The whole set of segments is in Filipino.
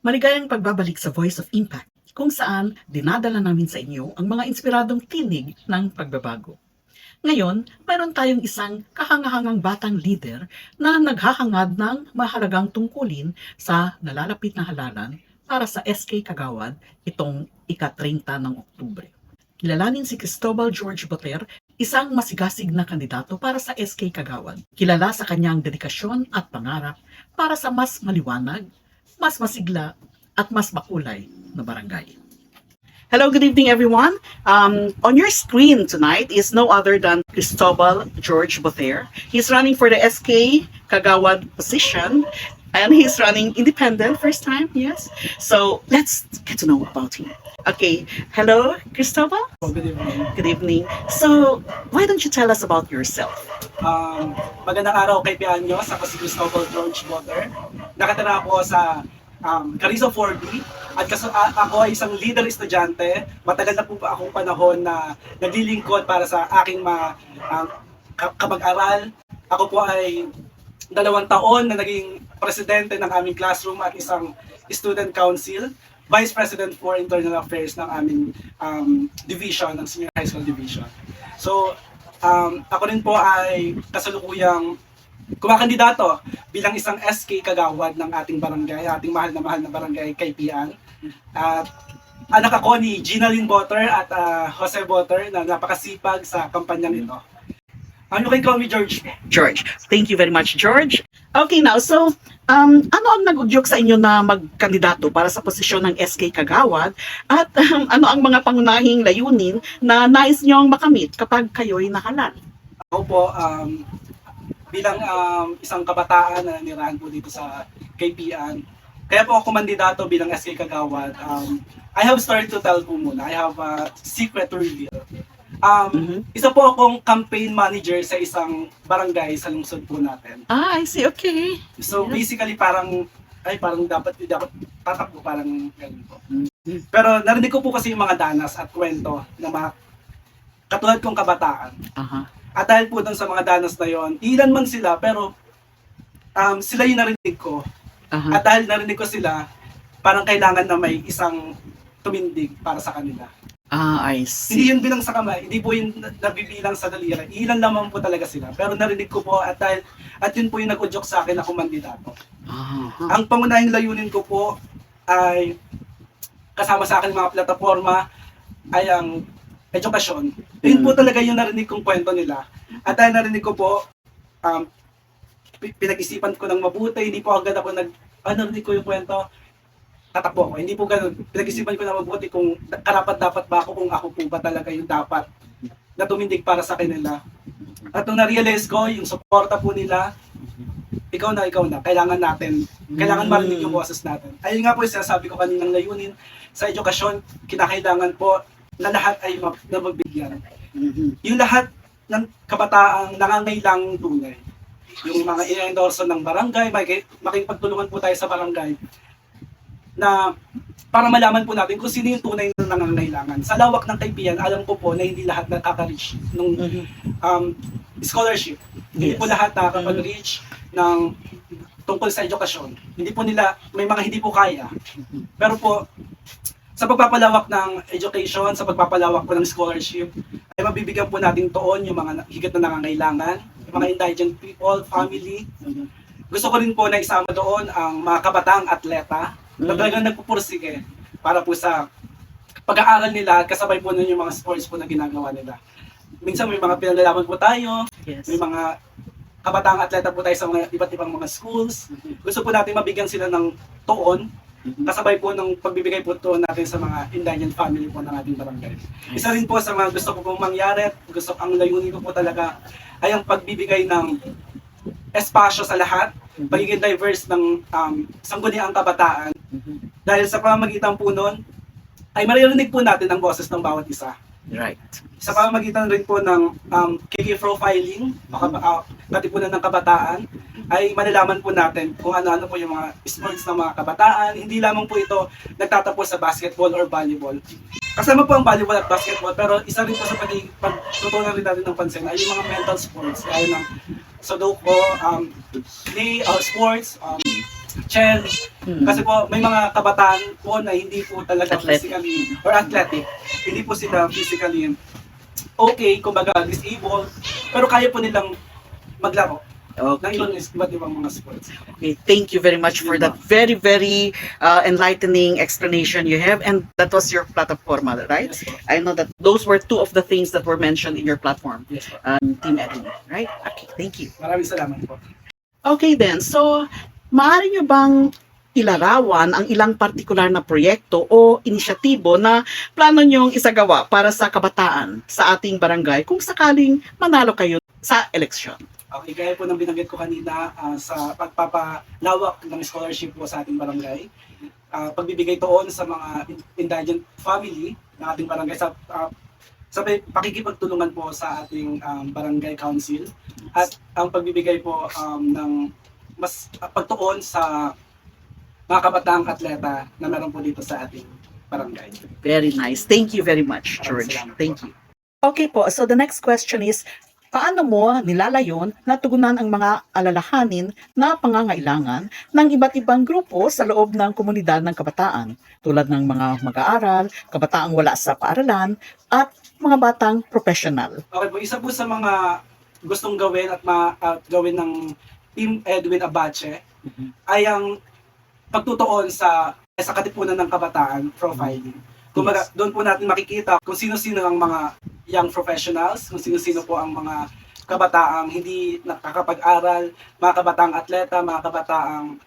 Maligayang pagbabalik sa Voice of Impact, kung saan dinadala namin sa inyo ang mga inspiradong tinig ng pagbabago. Ngayon, mayroon tayong isang kahangahangang batang leader na naghahangad ng mahalagang tungkulin sa nalalapit na halalan para sa SK Kagawad itong ika-30 ng Oktubre. Kilalanin si Cristobal George Boter, isang masigasig na kandidato para sa SK Kagawad. Kilala sa kanyang dedikasyon at pangarap para sa mas maliwanag, mas masigla, at mas makulay na barangay. Hello, good evening everyone. Um, on your screen tonight is no other than Cristobal George Boter. He's running for the SK Kagawad position and he's running independent first time, yes? So let's get to know about him. Okay, hello Cristobal. Oh, good evening. Good evening. So why don't you tell us about yourself? Um, magandang araw kay Pianyo sa si Cristobal George Water. Nakatira ako sa um, Carrizo 4B at kaso, ako ay isang leader estudyante. Matagal na po ba akong panahon na naglilingkod para sa aking ma, um, ka- kamag-aral. Ako po ay dalawang taon na naging presidente ng aming classroom at isang student council. Vice President for Internal Affairs ng aming um, division, ng Senior High School Division. So, um, ako rin po ay kasalukuyang kumakandidato bilang isang SK kagawad ng ating barangay, ating mahal na mahal na barangay Kaipian. At anak ako ni Gina Lynn Botter at ah, Jose Botter na napakasipag sa kampanyang ito. Ano kay call me George? George. Thank you very much, George. Okay now, so um, ano ang nagudyok sa inyo na magkandidato para sa posisyon ng SK Kagawad at um, ano ang mga pangunahing layunin na nais niyong makamit kapag kayo'y nahalal? Ako po, um, bilang um, isang kabataan na nanirahan po dito sa KPN, kaya po ako mandidato bilang SK Kagawad. Um, I have story to tell po muna. I have a secret to reveal. Um, Mhm. Isa po akong campaign manager sa isang barangay sa lungsod po natin. Ah, I see. Okay. So Yeah. basically parang ay parang dapat dapat tatakbo parang ganun po. Mhm. Pero narinig ko po kasi yung mga danas at kwento na mga katulad kong kabataan. Aha. At dahil po dun sa mga danas na yon, ilan man sila, pero um, sila yung narinig ko. Aha. At dahil narinig ko sila, parang kailangan na may isang tumindig para sa kanila. Ah, I Hindi see. yun bilang sa kamay, hindi po yun na- nabibilang sa dalira. Ilan lamang po talaga sila. Pero narinig ko po at dahil at yun po yung nag-udyok sa akin ako mandidato. Aha. Ang pangunahing layunin ko po ay kasama sa akin mga plataforma ay ang edukasyon. Yun po talaga yung narinig kong kwento nila. At dahil narinig ko po, um, pi- pinag-isipan ko ng mabuti, hindi po agad ako nag, ah, narinig ko yung kwento, tatakbo ako. Hindi po ganun. Pinag-isipan ko na mabuti kung karapat dapat ba ako, kung ako po ba talaga yung dapat na tumindig para sa kanila. At nung na-realize ko, yung suporta po nila, ikaw na, ikaw na, kailangan natin, kailangan marinig yung boses natin. Ayun nga po yung sinasabi ko kaninang layunin, sa edukasyon, kinakailangan po na lahat ay ma- na magbigyan. Mhm. Yung lahat ng kabataang nangangailang tunay. Yung mga i-endorso ng barangay, maki- makipagtulungan po tayo sa barangay na para malaman po natin kung sino yung tunay na nangangailangan. Sa lawak ng kaibigan, alam ko po na hindi lahat nakaka-reach nung Mhm. um, scholarship. Hindi Yes. po lahat nakakapag-reach ng tungkol sa edukasyon. Hindi po nila, may mga hindi po kaya. Pero po, sa pagpapalawak ng education, sa pagpapalawak po ng scholarship, ay mabibigyan po natin toon yung mga higit na nangangailangan, yung mga indigent people, family. Mhm. Gusto ko rin po na isama doon ang mga kabataang atleta na talagang nagpupursige para po sa pag-aaral nila at kasabay po nun yung mga sports po na ginagawa nila. Minsan may mga pinalalaman po tayo, Yes. may mga kabataang atleta po tayo sa mga iba't ibang mga schools. Gusto po natin mabigyan sila ng tuon, Mhm. kasabay po ng pagbibigay po tuon natin sa mga indigent family po ng ating barangay. Isa rin po sa mga gusto ko pong mangyari, gusto ang layunin ko po talaga ay ang pagbibigay ng espasyo sa lahat, pagiging diverse ng um, sangguniang kabataan. Dahil sa pamamagitan po nun, ay maririnig po natin ang boses ng bawat isa Right. sa pamamagitan rin po ng um, KK profiling, uh, katipunan ng kabataan, ay malalaman po natin kung ano-ano po yung mga sports ng mga kabataan. Hindi lamang po ito nagtatapos sa basketball or volleyball. Kasama po ang volleyball at basketball, pero isa rin po sa pag- pagtutunan rin natin ng pansin ay yung mga mental sports, gaya ng Sudoku, um, play, uh, sports, um, Chen. Mm. Kasi po, may mga kabataan po na hindi po talaga Athletic. physically, or athletic, hindi po sila physically okay, kumbaga disabled, pero kaya po nilang maglaro Okay. Okay, thank you very much for that very, very uh, enlightening explanation you have. And that was your plataforma, right? Yes. I know that those were two of the things that were mentioned in your platform, Yes um, Team Edwin, right? Okay, thank you. Maraming salamat po. Okay then, so maaari nyo bang ilarawan ang ilang partikular na proyekto o inisyatibo na plano nyong isagawa para sa kabataan sa ating barangay kung sakaling manalo kayo sa eleksyon? Okay, gaya po ng binanggit ko kanina ah, sa pagpapalawak ng scholarship po sa ating barangay, ah, pagbibigay doon sa mga in- indigent family ng ating barangay sa ah, sa pa- pakikipagtulungan po sa ating um, barangay council at ang pagbibigay po um, ng mas pagtuon sa mga kabataang atleta na meron po dito sa ating barangay. Very nice. Thank you very much, George. Thank you. Okay po, so the next question is, paano mo nilalayon na tugunan ang mga alalahanin na pangangailangan ng iba't ibang grupo sa loob ng komunidad ng kabataan, tulad ng mga mag-aaral, kabataang wala sa paaralan, at mga batang professional? Okay po, isa po sa mga gustong gawin at, ma, at gawin ng Team Edwin Abache Mhm. ay ang pagtutuon sa sa katipunan ng kabataan profiling. Kumbaga, Yes. doon po natin makikita kung sino-sino ang mga young professionals, kung sino-sino po ang mga kabataang hindi nakakapag-aral, mga kabataang atleta, mga kabataang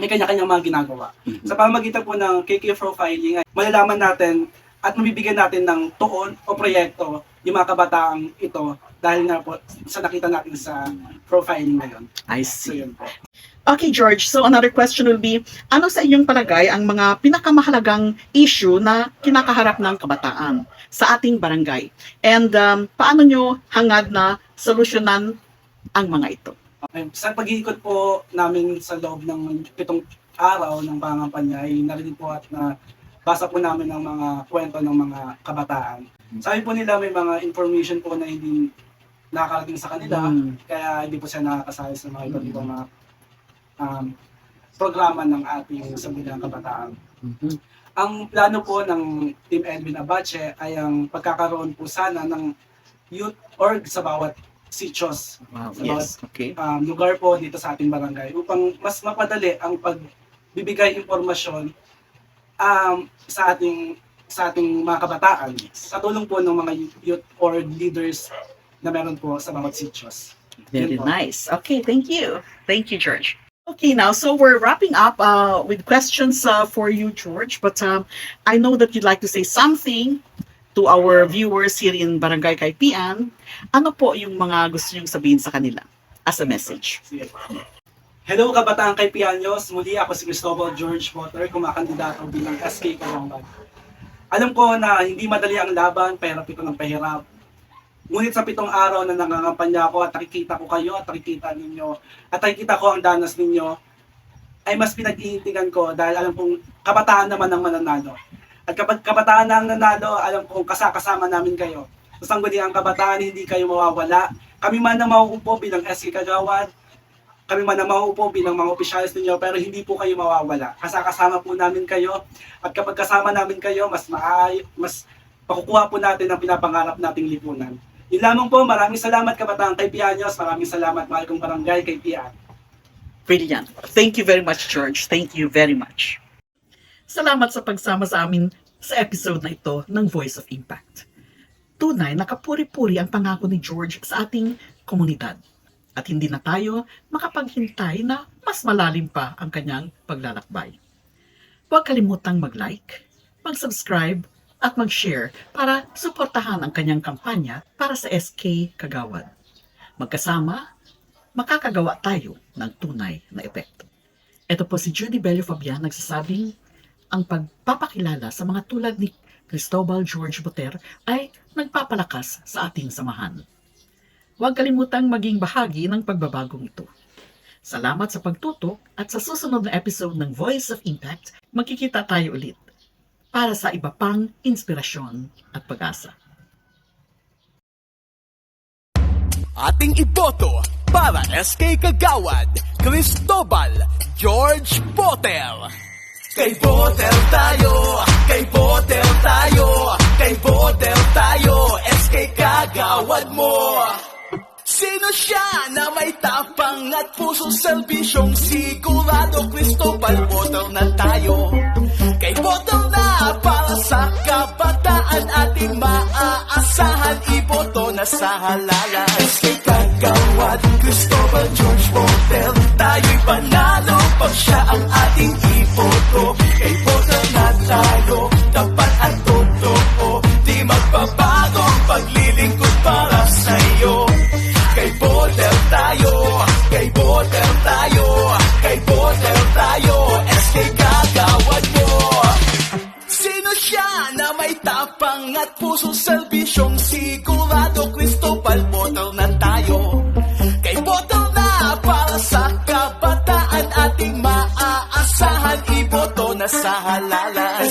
may kanya-kanyang mga ginagawa. Mhm. Sa pamagitan po ng KK profiling, ay malalaman natin at mabibigyan natin ng tuon o proyekto yung mga kabataang ito dahil nga po sa nakita natin sa profiling ngayon. I So see. yun po. Okay, George. So another question will be, ano sa inyong palagay ang mga pinakamahalagang issue na kinakaharap ng kabataan sa ating barangay? And um, paano nyo hangad na solusyonan ang mga ito? Okay. Sa pag-iikot po namin sa loob ng pitong araw ng pangampanya ay narinig po at na basa po namin ng mga kwento ng mga kabataan. Sabi po nila may mga information po na hindi nakakarating sa kanila Mm. kaya hindi po siya nakakasali sa mga iba't ibang mga um, programa ng ating sambilang kabataan. Mhm. Ang plano po ng Team Edwin Abache ay ang pagkakaroon po sana ng youth org sa bawat sitios Wow, Sa yes. Okay. um, lugar po dito sa ating barangay upang mas mapadali ang pagbibigay impormasyon um, sa ating sa ating mga kabataan sa tulong po ng mga youth or leaders na meron po sa bawat sitios. Very nice. Okay, thank you. Thank you, George. Okay, now, so we're wrapping up uh, with questions uh, for you, George. But um, I know that you'd like to say something to our viewers here in Barangay Kaipian. Ano po yung mga gusto niyong sabihin sa kanila as a message? Hello kabataan kay Pianyos, muli ako si Cristobal George Potter, kumakandidato bilang SK Kalambag. Alam ko na hindi madali ang laban, pero pito ng pahirap. Ngunit sa pitong araw na nangangampanya ako at nakikita ko kayo at nakikita ninyo at nakikita ko ang danas ninyo, ay mas pinag-iintingan ko dahil alam kong kabataan naman ang mananalo. At kapag kabataan na ang nanalo, alam kong kasakasama namin kayo. Sa sangguniang kabataan, hindi kayo mawawala. Kami man ang mauupo bilang SK Kagawad, kami man ang mauupo bilang mga opisyalis ninyo, pero hindi po kayo mawawala. Kasakasama po namin kayo, at kapag kasama namin kayo, mas maay, mas pakukuha po natin ang pinapangarap nating lipunan. Yun lamang po, maraming salamat kabataan kay Pianyos, maraming salamat mahal kong barangay kay Pian. Brilliant. Thank you very much, George. Thank you very much. Salamat sa pagsama sa amin sa episode na ito ng Voice of Impact. Tunay, nakapuri-puri ang pangako ni George sa ating komunidad. At hindi na tayo makapaghintay na mas malalim pa ang kanyang paglalakbay. Huwag kalimutang mag-like, mag-subscribe, at mag-share para suportahan ang kanyang kampanya para sa SK Kagawad. Magkasama, makakagawa tayo ng tunay na epekto. Ito po si Judy Bello Fabian nagsasabing ang pagpapakilala sa mga tulad ni Cristobal George Boter ay nagpapalakas sa ating samahan. Huwag kalimutang maging bahagi ng pagbabagong ito. Salamat sa pagtutok at sa susunod na episode ng Voice of Impact, magkikita tayo ulit para sa iba pang inspirasyon at pag-asa. Ating iboto para SK Kagawad, Cristobal, George Botel. Kay Botel tayo, kay Botel tayo, kay Botel tayo, SK Kagawad mo. Sino siya na may tapang at puso selbisyong sigurado Cristobal Botel na tayo. Kay Botel na para sa kabataan ating maaasahan Iboto na sa halalan. Kay Kagawad Cristobal George Botel Tayo'y panalo pag siya ang ating iboto. Kay Botel na tayo at puso selbisyong sigurado Cristobal Botel na tayo? Kay Botel na para sa kabataan ating maaasahan iboto na sa halalan.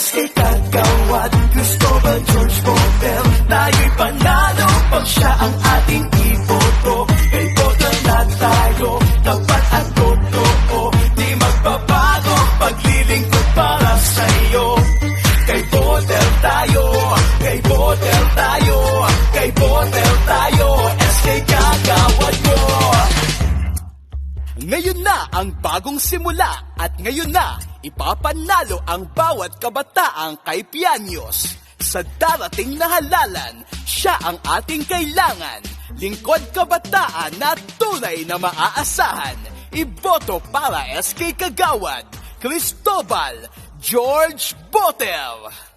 Ngayon na ang bagong simula at ngayon na ipapanalo ang bawat kabataang kay Pianyos. Sa darating na halalan, siya ang ating kailangan. Lingkod kabataan na tunay na maaasahan. Iboto para SK Kagawad, Cristobal, George Botel.